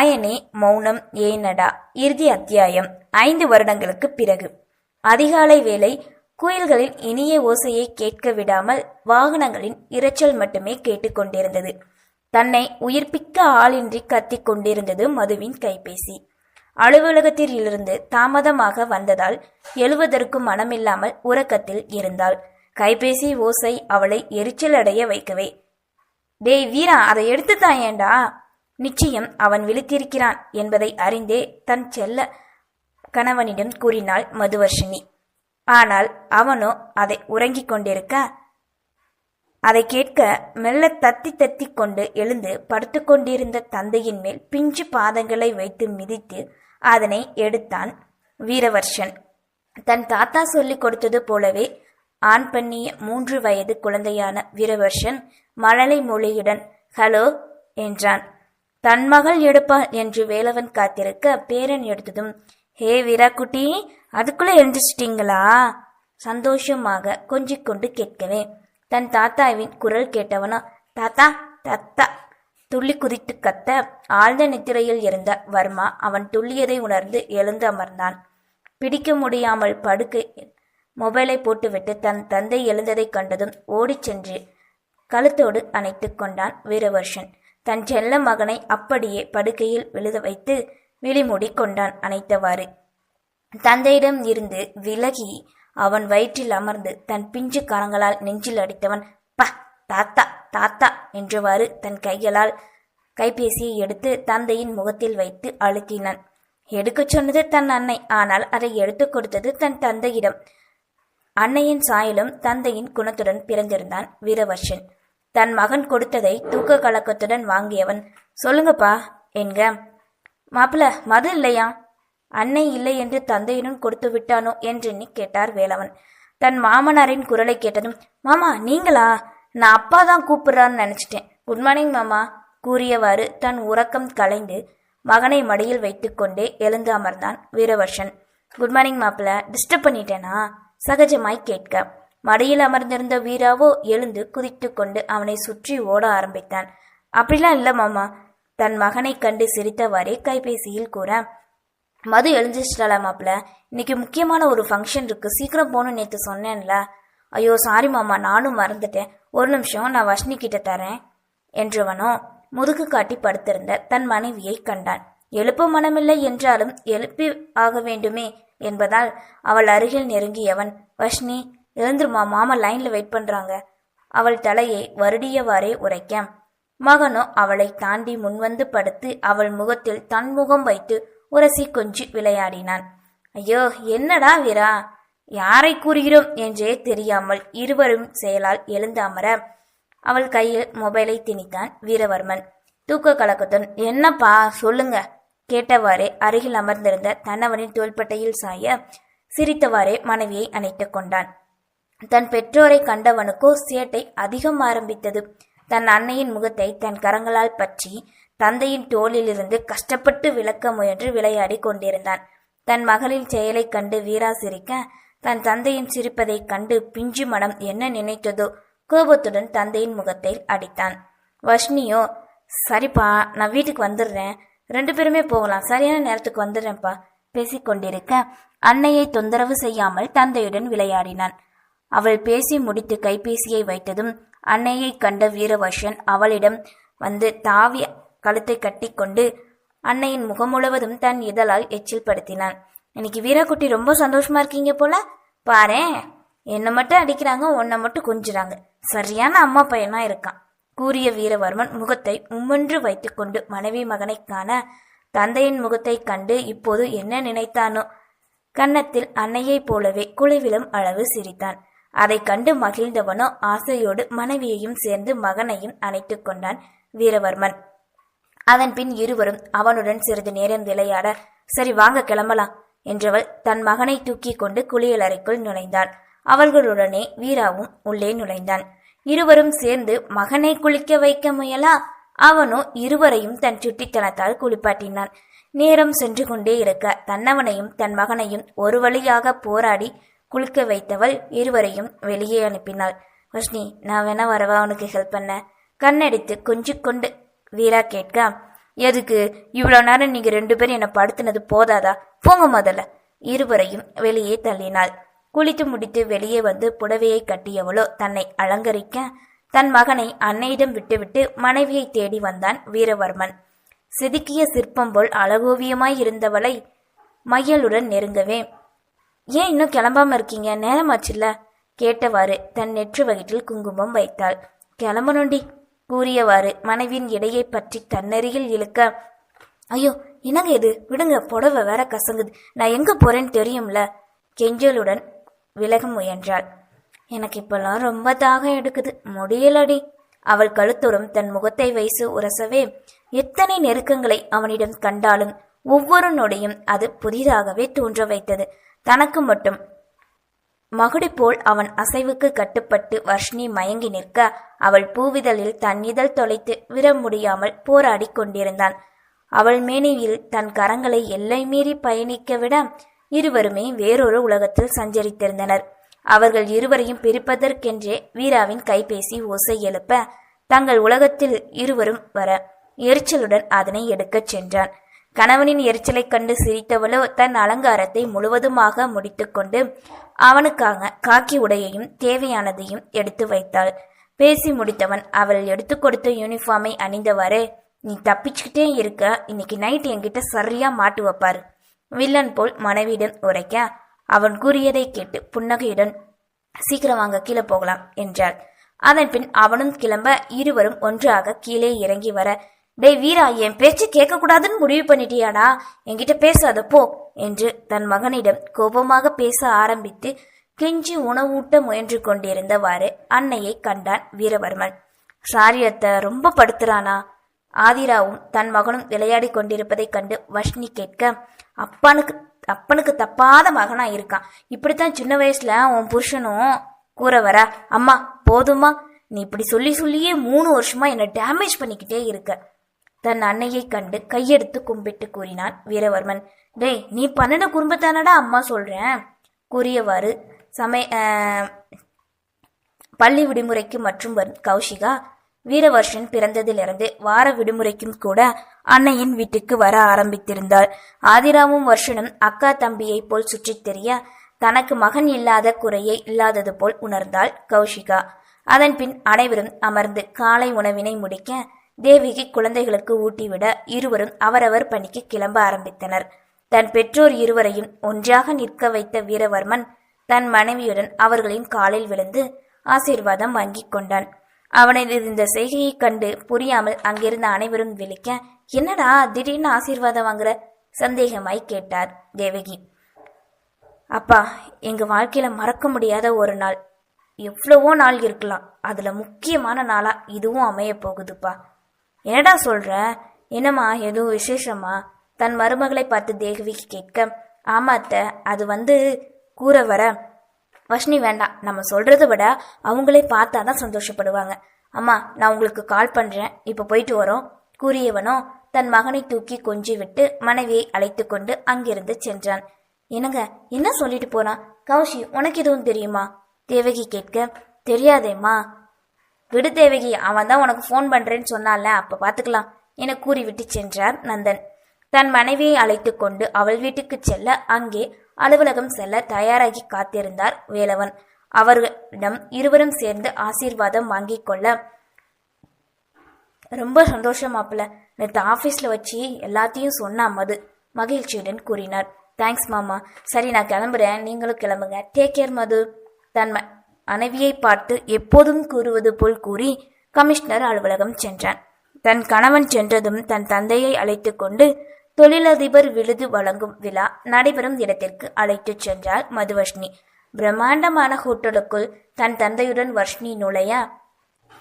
அயனே மௌனம் ஏனடா? இறுதி அத்தியாயம். ஐந்து வருடங்களுக்கு பிறகு. அதிகாலை வேளை குயில்களின் இனிய ஓசையை கேட்க விடாமல் வாகனங்களின் இரைச்சல் மட்டுமே கேட்டுக்கொண்டிருந்தது தன்னை உயிர்ப்பிக்க ஆளின்றி கத்திக் கொண்டிருந்தது மதுவின் கைபேசி. அலுவலகத்திலிருந்து தாமதமாக வந்ததால் எழுவதற்கு மனமில்லாமல் உறக்கத்தில் இருந்தாள். கைபேசி ஓசை அவளை எரிச்சல் அடைய வைக்கவே. டேய் வீரா அதை எடுத்து தாயேண்டா நிச்சயம் அவன் விழித்திருக்கிறான் என்பதை அறிந்தே தன் செல்ல கணவனிடம் கூறினாள் மதுவர்ஷினி. ஆனால் அவனோ அதை உறங்கிக் கொண்டிருக்க? அதை கேட்க மெல்ல தத்தி தத்தி கொண்டு எழுந்து படுத்துக்கொண்டிருந்த தந்தையின் மேல் பிஞ்சு பாதங்களை வைத்து மிதித்து அதனை எடுத்தான் வீரவர்ஷன். தன் தாத்தா சொல்லிக் கொடுத்தது போலவே ஆண் பண்ணிய மூன்று வயது குழந்தையான வீரவர்ஷன் மழலை மொழியுடன் ஹலோ என்றான். தன் மகள் எடுப்பாள் என்று வேலவன் காத்திருக்க பேரன் எடுத்ததும் ஹே வீராக்குட்டி அதுக்குள்ள எழுந்திரிச்சிட்டீங்களா? சந்தோஷமாக கொஞ்சிக் கொண்டு கேட்கவே தன் தாத்தாவின் குரல் கேட்டவனா? தாத்தா தத்தா துள்ளி குதித்து கத்த ஆழ்ந்த நித்திரையில் இருந்த வர்மா அவன் துள்ளியதை உணர்ந்து எழுந்து அமர்ந்தான். பிடிக்க முடியாமல் படுக்கை மொபைலை போட்டுவிட்டு தன் தந்தை எழுந்ததைக் கண்டதும் ஓடிச் சென்று கழுத்தோடு அணைத்துக் கொண்டான் வீரவர்ஷன். தன் செல்ல மகனை அப்படியே படுக்கையில் விழுத வைத்து விழிமூடி கொண்டான் அணைத்தவாறு தந்தையிடம் இருந்து விலகி அவன் வயிற்றில் அமர்ந்து தன் பிஞ்சு கரங்களால் நெஞ்சில் அடித்தவன் ப தாத்தா தாத்தா என்றவாறு தன் கைகளால் கைபேசியை எடுத்து தந்தையின் முகத்தில் வைத்து அழுத்தினான். எடுக்கச் சொன்னது தன் அன்னை ஆனால் அதை எடுத்துக் கொடுத்தது தன் தந்தையிடம். அன்னையின் சாயலும் தந்தையின் குணத்துடன் பிறந்திருந்தான் வீரவர்ஷன். தன் மகன் கொடுத்ததை தூக்க கலக்கத்துடன் வாங்கியவன். சொல்லுங்கப்பா என்க. மாப்பிள மது இல்லையா? அன்னை இல்லை என்று தந்தையுடன் கொடுத்து விட்டானோ? என்றெண்ணி கேட்டார் வேலவன். தன் மாமனாரின் குரலை கேட்டதும் மாமா நீங்களா? நான் அப்பா தான் கூப்பிடுறான்னு நினைச்சிட்டேன். குட் மார்னிங் மாமா கூறியவாறு தன் உறக்கம் கலைந்து மகனை மடியில் வைத்துக்கொண்டே எழுந்து அமர்ந்தான் வீரவர்ஷன். குட் மார்னிங் மாப்பிள. டிஸ்டர்ப் பண்ணிட்டேனா? சகஜமாய் கேட்க. மடியில் அமர்ந்திருந்த வீராவோ எழுந்து குதித்து கொண்டு அவனை சுற்றி ஓட ஆரம்பித்தான். அப்படிலாம் இல்லை மாமா. தன் மகனை கண்டு சிரித்தவாறே கைபேசியில் கூற மது எழுந்திரிச்சிட்டாளா மாப்பிள்ள? இன்னைக்கு முக்கியமான ஒரு ஃபங்க்ஷன் இருக்கு. சீக்கிரம் போகணும் நேற்று சொன்னேன்ல. ஐயோ சாரி மாமா. நானும் மறந்துட்டேன். ஒரு நிமிஷம் நான் வஷ்ணி கிட்ட தரேன் என்றவனோ முதுகு காட்டி படுத்திருந்த தன் மனைவியை கண்டான். எழுப்ப மனமில்லை என்றாலும் எழுப்பி ஆக வேண்டுமே என்பதால் அவள் அருகில் நெருங்கியவன் வஷ்ணி எழுந்துருமா மாமா லைன்ல வெயிட் பண்றாங்க. அவள் தலையை வருடியவாறே உரைக்க மகனோ அவளை தாண்டி முன்வந்து படுத்து அவள் முகத்தில் தன் முகம் வைத்து உரசி கொஞ்சி விளையாடினான். ஐயோ என்னடா வீரா? யாரை கூறுகிறோம் என்றே தெரியாமல் இருவரும் செயலால் எழுந்து அமர அவள் கையில் மொபைலை திணித்தான் வீரவர்மன். தூக்க கலக்கத்துடன் என்னப்பா சொல்லுங்க. கேட்டவாறே அருகில் அமர்ந்திருந்த தன்னவனின் தோள்பட்டையில் சாய சிரித்தவாறே மனைவியை அணைத்துக் கொண்டான். தன் பெற்றோரை கண்டவனுக்கோ சேட்டை அதிகம் ஆரம்பித்தது. தன் அன்னையின் முகத்தை தன் கரங்களால் பற்றி தந்தையின் தோளிலிருந்து கஷ்டப்பட்டு விளக்க முயன்று விளையாடி கொண்டிருந்தான். தன் மகளின் செயலைக் கண்டு வீரா சிரிக்க தன் தந்தையின் சிரிப்பதைக் கண்டு பிஞ்சு மனம் என்ன நினைத்ததோ கோபத்துடன் தந்தையின் முகத்தை அடித்தான். வஷ்ணியோ சரிப்பா நான் வீட்டுக்கு வந்துடுறேன். ரெண்டு பேருமே போகலாம். சரியான நேரத்துக்கு வந்துடுறேன்ப்பா பேசிக்கொண்டிருக்க அன்னையை தொந்தரவு செய்யாமல் தந்தையுடன் விளையாடினான். அவள் பேசி முடித்து கைபேசியை வைத்ததும் அன்னையை கண்ட வீரவர்ஷன் அவளிடம் வந்து தாவி கழுத்தை கட்டிக்கொண்டு அன்னையின் முகம் முழுவதும் தன் இதழால் எச்சில் படுத்தினான் இன்னைக்கு வீரக்குட்டி ரொம்ப சந்தோஷமா இருக்கீங்க போல. பாரு என்னை மட்டும் அடிக்கிறாங்க உன்னை மட்டும் கொஞ்சுறாங்க சரியான அம்மா பையனா இருக்கான். கூறிய வீரவர்மன் முகத்தை உம்மென்று வைத்துக்கொண்டு மனைவி மகனை காண தந்தையின் முகத்தை கண்டு இப்போது என்ன நினைத்தானோ. கன்னத்தில் அன்னையைப் போலவே குழுவிலும் அளவு சிரித்தான். அதை கண்டு மகிழ்ந்தவனோ ஆசையோடு மனைவியையும் சேர்ந்து மகனையும் அணைத்துக் கொண்டான் வீரவர்மன். அதன் பின் இருவரும் அவனுடன் சிறிது நேரம் விளையாட சரி வாங்க கிளம்பலாம் என்றவள் தன் மகனை தூக்கி கொண்டு குளியலறைக்குள் நுழைந்தாள். அவர்களுடனே வீராவும் உள்ளே நுழைந்தான். இருவரும் சேர்ந்து மகனை குளிக்க வைக்க முயலா? அவனோ இருவரையும் தன் சுட்டித்தனத்தால் குளிப்பாட்டினான். நேரம் சென்று கொண்டே இருக்க தன்னவனையும் தன் மகனையும் ஒரு வழியாக போராடி குளிக்க வைத்தவள் இருவரையும் வெளியே அனுப்பினாள். வஷ்ணி நான் வேணா வரவா? உனக்கு ஹெல்ப் பண்ண. கண்ணடித்து கொஞ்சம் கொண்டு வீரா கேட்க எதுக்கு? இவ்வளோ நேரம் நீங்க ரெண்டு பேரும் என்னை படுத்துனது போதாதா? போங்க முதல்ல. இருவரையும் வெளியே தள்ளினாள். குளித்து முடித்து வெளியே வந்து புடவையை கட்டியவளோ தன்னை அலங்கரிக்க தன் மகனை அன்னையிடம் விட்டுவிட்டு மனைவியை தேடி வந்தான் வீரவர்மன். செதுக்கிய சிற்பம் போல் அழகோவியமாய் இருந்தவளை மையலுடன் நெருங்கவே ஏன் இன்னும் கிளம்பாம இருக்கீங்க? நேரமாச்சுல்ல? கேட்டவாறு தன் நெற்று வயிற்றில் குங்குமம் வைத்தாள். கிளம்பணுண்டி கூறியவாறு மனைவியின் இடையை பற்றி தன்னருகில் இழுக்க ஐயோ என்னங்க இது? விடுங்க புடவை வேற கசங்குது. நான் எங்க போறேன்னு தெரியும்ல? கெஞ்சலுடன் விலக முயன்றாள். எனக்கு இப்பெல்லாம் ரொம்ப தாகம் எடுக்குது. முடியலடி. அவள் கழுத்தோறும் தன் முகத்தை வைசு உரசவே எத்தனை நெருக்கங்களை அவனிடம் கண்டாலும் ஒவ்வொரு நொடியும் அது புதிதாகவே தோன்ற வைத்தது தனக்கு மட்டும். மகுடி போல் அவன் அசைவுக்கு கட்டுப்பட்டு வர்ஷினி மயங்கி நிற்க அவள் பூவிதழில் தன் இதழ் தொலைத்து விட முடியாமல் போராடிக் கொண்டிருந்தான். அவள் மேனியில் தன் கரங்களை எல்லை மீறி பயணிக்க விட இருவருமே வேறொரு உலகத்தில் சஞ்சரித்திருந்தனர். அவர்கள் இருவரையும் பிரிப்பதற்கென்றே வீராவின் கைபேசி ஓசை எழுப்ப தங்கள் உலகத்தில் இருவரும் வர எரிச்சலுடன் அதனை எடுக்கச் சென்றான். கணவனின் எரிச்சலைக் கண்டு சிரித்தவளோ தன் அலங்காரத்தை முழுவதுமாக முடித்துக்கொண்டு அவனுக்காக காக்கி உடையையும் தேவையானதையும் எடுத்து வைத்தாள். பேசி முடித்தவன் அவள் எடுத்து கொடுத்த யூனிஃபார்மை அணிந்தவாறு நீ தப்பிச்சுக்கிட்டே இருக்க இன்னைக்கு நைட் என்கிட்ட சரியா மாட்டு வைப்பார். வில்லன் போல் மனைவியிடம் உரைக்க அவன் கூறியதை கேட்டு புன்னகையுடன் சீக்கிரம் வாங்க கீழே போகலாம் என்றாள். அதன் பின் அவனும் கிளம்ப இருவரும் ஒன்றாக கீழே இறங்கி வர டேய் வீரா என் பேச்சு கேட்க கூடாதுன்னு முடிவு பண்ணிட்டியாடா? என்கிட்ட பேசாத போ என்று தன் மகனிடம் கோபமாக பேச ஆரம்பித்து கெஞ்சி உணவூட்ட முயன்று கொண்டிருந்தவாறு அன்னையை கண்டான் வீரவர்மன். சாரி ரொம்ப படுத்துறானா? ஆதிராவும் தன் மகனும் விளையாடி கொண்டிருப்பதைக் கண்டு வஷ்ணி கேட்க அப்பனுக்கு அப்பனுக்கு தப்பாத மகனா இருக்கான். இப்படித்தான் சின்ன வயசுல உன் புருஷனும் கூற வர. அம்மா போதுமா நீ இப்படி சொல்லி சொல்லியே மூணு வருஷமா என்னை டேமேஜ் பண்ணிக்கிட்டே இருக்க. தன் அன்னையை கண்டு கையெடுத்து கும்பிட்டு கூறினான் வீரவர்மன். டேய் நீ பண்ணின குடும்பத்தானடா அம்மா சொல்றேன் கூறியவாறு சமய பள்ளி விடுமுறைக்கு மற்றும் வரும் கௌஷிகா. வீரவர்ஷன் பிறந்ததிலிருந்து வார விடுமுறைக்கும் கூட அன்னையின் வீட்டுக்கு வர ஆரம்பித்திருந்தாள். ஆதிராவும் வர்ஷனும் அக்கா தம்பியைப் போல் சுற்றித் தெரிய தனக்கு மகன் இல்லாத குறையை இல்லாதது போல் உணர்ந்தாள் கௌஷிகா. அதன் பின் அனைவரும் அமர்ந்து காலை உணவினை முடிக்க தேவிகை குழந்தைகளுக்கு ஊட்டிவிட இருவரும் அவரவர் பணிக்கு கிளம்ப ஆரம்பித்தனர். தன் பெற்றோர் இருவரையும் ஒன்றாக நிற்க வைத்த வீரவர்மன் தன் மனைவியுடன் அவர்களின் காலில் விழுந்து ஆசீர்வாதம் வாங்கிக் கொண்டான். அவனது இந்த செய்கையைக் கண்டு புரியாமல் அங்கிருந்த அனைவரும் விழிக்க என்னடா திடீர்னு ஆசீர்வாதம் வாங்குற? சந்தேகமாய் கேட்டார் தேவகி. அப்பா எங்க வாழ்க்கையில மறக்க முடியாத ஒரு நாள். எவ்வளவோ நாள் இருக்கலாம். அதுல முக்கியமான நாளா இதுவும் அமைய போகுதுப்பா. என்னடா சொல்ற? என்னம்மா எதுவும் விசேஷமா? தன் மருமகளை பார்த்து தேவகி கேட்க ஆமாத்த அத்தை அது வந்து கூற வர. வஷ்ணி வேண்டாம் நம்ம சொல்றதை விட அவங்களே பார்த்தா தான் சந்தோஷப்படுவாங்க. அம்மா நான் உங்களுக்கு கால் பண்றேன். இப்போ போயிட்டு வரோம். கூறியவனோ தன் மகனை தூக்கி கொஞ்சி விட்டு மனைவியை அழைத்து கொண்டு அங்கிருந்து சென்றான். என்னங்க என்ன சொல்லிட்டு போனா? கௌஷி உனக்கு எதுவும் தெரியுமா? தேவகி கேட்க தெரியாதேம்மா. விடு தேவகி அவன் தான் உனக்கு ஃபோன் பண்றேன்னு சொன்னால அப்ப பாத்துக்கலாம் என கூறிவிட்டு சென்றார் நந்தன். தன் மனைவியை அழைத்து கொண்டு அவள் வீட்டுக்கு செல்ல அங்கே அலுவலகம் செல்ல தயாராகி காத்திருந்தார் வேலவன். அவர்களிடம் இருவரும் சேர்ந்து ஆசீர்வாதம் வாங்கி கொள்ள ரொம்ப சந்தோஷம் மாப்பிள்ள. நேற்று ஆஃபீஸில் வச்சு எல்லாத்தையும் சொன்னா மது. மகிழ்ச்சியுடன் கூறினார். தேங்க்ஸ் மாமா. சரி நான் கிளம்புறேன். நீங்களும் கிளம்புங்க. டேக் கேர் மது. தன் மனைவியை பார்த்து எப்போதும் கூறுவது போல் கூறி கமிஷனர் அலுவலகம் சென்றான். தன் கணவன் சென்றதும் தன் தந்தையை அழைத்து கொண்டு தொழிலதிபர் விருது வழங்கும் விழா நடைபெறும் இடத்திற்கு அழைத்துச் சென்றார் மதுவர்ஷினி. பிரம்மாண்டமான ஹோட்டலுக்குள் தன் தந்தையுடன் வர்ஷினி நுழைய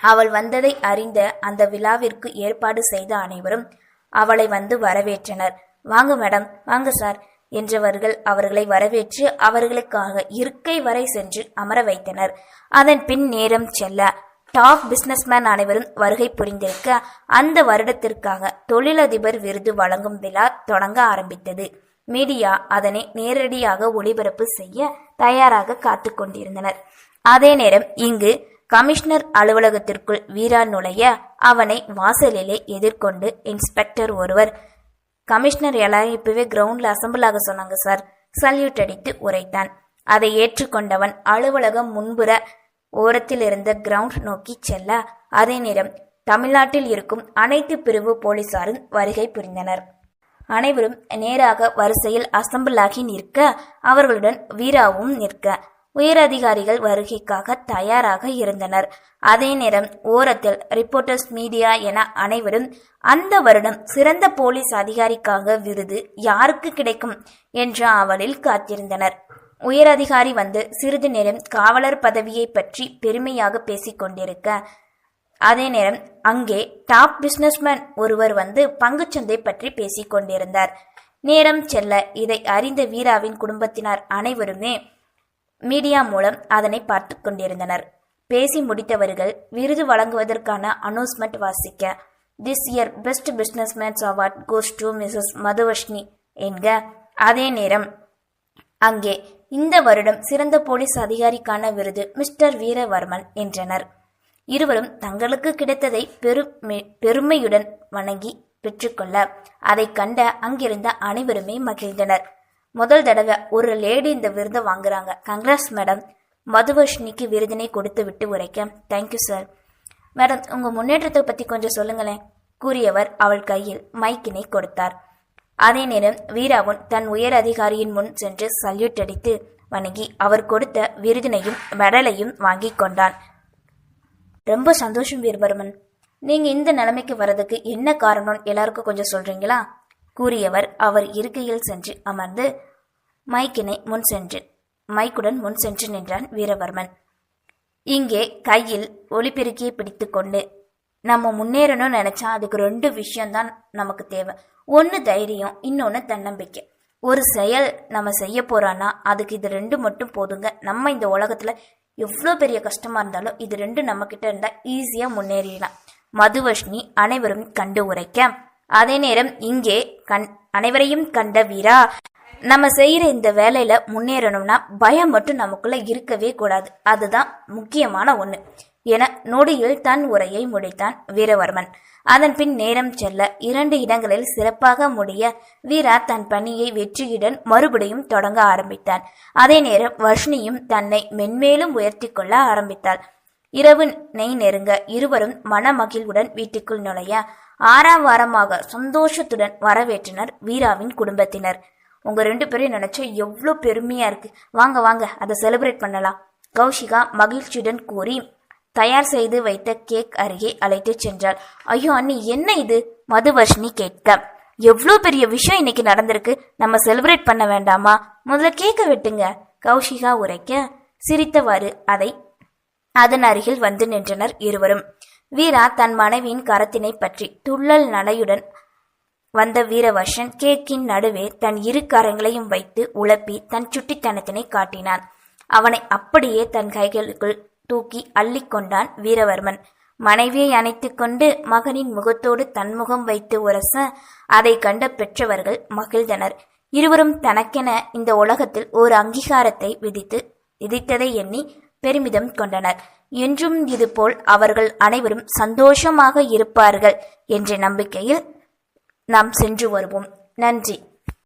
அவள் வந்ததை அறிந்த அந்த விழாவிற்கு ஏற்பாடு செய்த அனைவரும் அவளை வந்து வரவேற்றனர். வாங்க மேடம் வாங்க சார் என்றவர்கள் அவர்களை வரவேற்று அவர்களுக்காக இருக்கை வரை சென்று அமர வைத்தனர். அதன் பின் நேரம் செல்ல டாப் பிசினஸ்மேன் அனைவரும் வருகை புரிந்திருக்க அந்த வருடத்திற்காக தொழிலதிபர் விருது வழங்கும் விழா தொடங்க ஆரம்பித்தது. மீடியா அதனை நேரடியாக ஒளிபரப்பு செய்ய தயாராக காத்து கொண்டிருந்தனர். அதே நேரம் இங்கு கமிஷனர் அலுவலகத்திற்குள் வீரா நுழைய அவனை வாசலிலே எதிர்கொண்டு இன்ஸ்பெக்டர் ஒருவர் கமிஷனர் எல்லாரும் இப்பவே கிரவுண்ட்ல அசம்பிள் ஆக சொன்னாங்க சார் சல்யூட் அடித்து உரைத்தான். அதை ஏற்றுக்கொண்டவன் அலுவலகம் முன்புற ஓரத்தில் இருந்த கிரவுண்ட் நோக்கி செல்ல. அதே நேரம் தமிழ்நாட்டில் இருக்கும் அனைத்து பிரிவு போலீசாரும் வருகை புரிந்தனர். அனைவரும் நேராக வரிசையில் அசம்பிளாகி நிற்க அவர்களுடன் வீராவும் நிற்க. உயரதிகாரிகள் வருகைக்காக தயாராக இருந்தனர். அதே நேரம் ஓரத்தில் ரிப்போர்ட்டர்ஸ் மீடியா என அனைவரும் அந்த வருடம் சிறந்த போலீஸ் அதிகாரிக்காக விருது யாருக்கு கிடைக்கும்? என்ற ஆவலில் காத்திருந்தனர். உயரதிகாரி வந்து சிறிது நேரம் காவலர் பதவியை பற்றி பெருமையாக பேசிக் கொண்டிருக்க அதே நேரம் அங்கே டாப் பிசினஸ்மேன் ஒருவர் வந்து பங்குச்சந்தை பற்றி பேசிக் கொண்டிருந்தார். நேரம் செல்ல இதை அறிந்த வீராவின் குடும்பத்தினர் அனைவருமே மீடியா மூலம் அதனை பார்த்து கொண்டிருந்தனர். பேசி முடித்தவர்கள் விருது வழங்குவதற்கான அனௌன்ஸ்மெண்ட் வாசிக்க this year best businessman's award goes to Mrs Madhuvashni என்க அதே நேரம் அங்கே இந்த வருடம் சிறந்த போலீஸ் அதிகாரிக்கான விருது மிஸ்டர் வீரவர்மன் என்றனர். இருவரும் தங்களுக்கு கிடைத்ததை பெருமை பெருமையுடன் வணங்கி பெற்றுக்கொள்ள அதை கண்ட அங்கிருந்த அனைவருமே மகிழ்ந்தனர். முதல் தடவை ஒரு லேடி இந்த விருதை வாங்குறாங்க. கங்க்ராஸ் மேடம் மதுவர்ஷினிக்கு விருதினை கொடுத்து விட்டு உரைக்க. தேங்க்யூ சார் மேடம் உங்க முன்னேற்றத்தை பத்தி கொஞ்சம் சொல்லுங்களேன். கூறியவர் அவள் கையில் மைக்கினை கொடுத்தார். அதே நேரம் வீராவும் தன் உயர் அதிகாரியின் முன் சென்று சல்யூட் அடித்து வணங்கி அவர் கொடுத்த விருதினையும் மெடலையும் வாங்கி கொண்டான். ரொம்ப சந்தோஷம் வீரபர்மன். நீங்க இந்த நிலைமைக்கு வர்றதுக்கு என்ன காரணம் எல்லாருக்கும் கொஞ்சம் சொல்றீங்களா? கூறியவர் அவர் இருக்கையில் சென்று அமர்ந்து மைக்கினை முன் சென்று மைக்குடன் முன் சென்று நின்றான் வீரவர்மன். இங்கே கையில் ஒளிபெருக்கியை பிடித்துக்கொண்டு நம்ம முன்னேறணும்னு நினைச்சா அதுக்கு ரெண்டு விஷயம்தான் நமக்கு தேவை. ஒன்று தைரியம் இன்னொன்று தன்னம்பிக்கை. ஒரு செயல் நம்ம செய்ய போறோன்னா அதுக்கு இது ரெண்டு மட்டும் போதுங்க. நம்ம இந்த உலகத்துல எவ்வளோ பெரிய கஷ்டமா இருந்தாலும் இது ரெண்டு நம்ம கிட்ட இருந்தா ஈஸியா முன்னேறிடலாம். மதுவஷ்ணி அனைவரும் கண்டு உரைக்க அதே நேரம் இங்கே கண் அனைவரையும் கண்ட வீரா நம்ம செய்யற இந்த வேலையில முன்னேறணும்னா பயம் மட்டும் நமக்குள்ள இருக்கவே கூடாது. அதுதான் முக்கியமான ஒண்ணு. என நொடியில் தன் உரையை முடித்தான் வீரவர்மன். அதன் பின் நேரம் செல்ல இரண்டு இடங்களில் சிறப்பாக முடிய வீரா தன் பணியை வெற்றியுடன் மறுபடியும் தொடங்க ஆரம்பித்தான். அதே நேரம் வர்ஷினியும் தன்னை மென்மேலும் உயர்த்தி கொள்ள ஆரம்பித்தாள். இரவு நெய் நெருங்க இருவரும் மனமகிழ்வுடன் வீட்டுக்குள் நுழைய ஆறாம் வாரமாக சந்தோஷத்துடன் வரவேற்றனர் வீராவின் குடும்பத்தினர். உங்க ரெண்டு பேரையும் நினைச்சா எவ்வளோ பெருமையா இருக்கு. வாங்க வாங்க அதை செலிப்ரேட் பண்ணலாம். கௌஷிகா மகிழ்ச்சியுடன் கூறி தயார் செய்து வைத்த கேக் அருகே அழைத்துச் சென்றாள். ஐயோ அண்ணி என்ன இது? மதுவர்ஷினி கேட்க. எவ்வளோ பெரிய விஷயம் இன்னைக்கு நடந்திருக்கு. நம்ம செலிப்ரேட் பண்ண வேண்டாமா? முதல்ல கேக்க வெட்டுங்க. கௌஷிகா உரைக்க சிரித்தவாறு அதை அதன் அருகில் வந்து நின்றனர் இருவரும். வீரா தன் மனைவியின் கரத்தினை பற்றி துள்ளல் நடையுடன் வந்த வீரவர்ஷன் கேக்கின் நடுவே தன் இரு கரங்களையும் வைத்து உழப்பி தன் சுட்டித்தனத்தினை காட்டினான். அவனை அப்படியே தன் கைகளுக்குள் தூக்கி அள்ளிக்கொண்டான் வீரவர்மன். மனைவியை அணைத்து கொண்டு மகனின் முகத்தோடு தன்முகம் வைத்து உரச அதை கண்ட பெற்றவர்கள் மகிழ்ந்தனர். இருவரும் தனக்கென இந்த உலகத்தில் ஒரு அங்கீகாரத்தை விதித்து விதித்ததை எண்ணி பெருமிதம் கொண்டனர். என்றும் இதுபோல் அவர்கள் அனைவரும் சந்தோஷமாக இருப்பார்கள் என்ற நம்பிக்கையில் நாம் சென்று வருவோம். நன்றி.